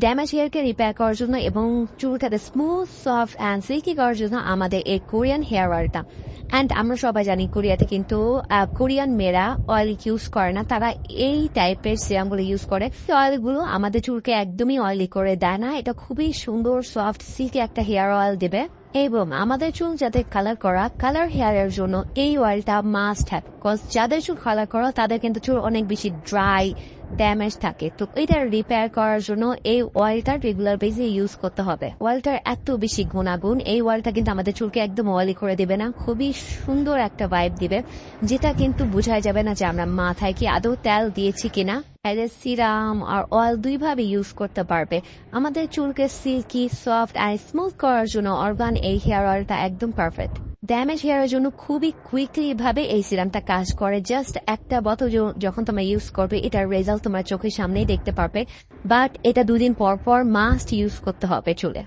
Damage হেয়ারকে repair করার জন্য এবং চুলটাতে স্মুথ সফট অ্যান্ড সিল্কি করার জন্য আমাদের এই কোরিয়ান হেয়ার অয়েলটা অ্যান্ড আমরা সবাই জানি কোরিয়াতে কিন্তু কোরিয়ান মেয়েরা অয়েল ইউজ করে না তারা এই টাইপের সিরামগুলো ইউজ করে অয়েলগুলো আমাদের চুলকে একদমই অয়েলি করে দেয় না এটা খুবই সুন্দর সফট সিল্কি একটা হেয়ার অয়েল দেবে এবং আমাদের চুল যাদের কালার করা কালার হেয়ারের জন্য এই অয়েলটা মাস্ট হ্যাভ কজ যাদের চুল কালার করা, তাদের কিন্তু চুল অনেক বেশি ড্রাই ড্যামেজ থাকে। তো এটা রিপেয়ার করার জন্য এই অয়েলটা রেগুলার বেসে ইউজ করতে হবে। অয়েলটার এত বেশি গুণাগুণ, এই অয়েলটা কিন্তু আমাদের চুলকে একদম অয়েলি করে দেবে না। খুবই সুন্দর একটা ভাইব দিবে, যেটা কিন্তু বোঝাই যাবে না যে আমরা মাথায় কি আদৌ তেল দিয়েছি কিনা। এদের সিরাম আর অয়েল দুইভাবে ইউজ করতে পারবে। আমাদের চুলকে সিল্কি, সফট আর স্মুথ করার জন্য অর্গান এই হেয়ার অয়েলটা একদম পারফেক্ট। ড্যামেজ হেয়ারের জন্য খুবই কুইকলি ভাবে এই সিরামটা কাজ করে। জাস্ট একটা বোতল যখন তোমরা ইউজ করবে, এটার রেজাল্ট তোমার চোখের সামনেই দেখতে পারবে। বাট এটা দুদিন পর পর মাস্ট ইউজ করতে হবে চুলে।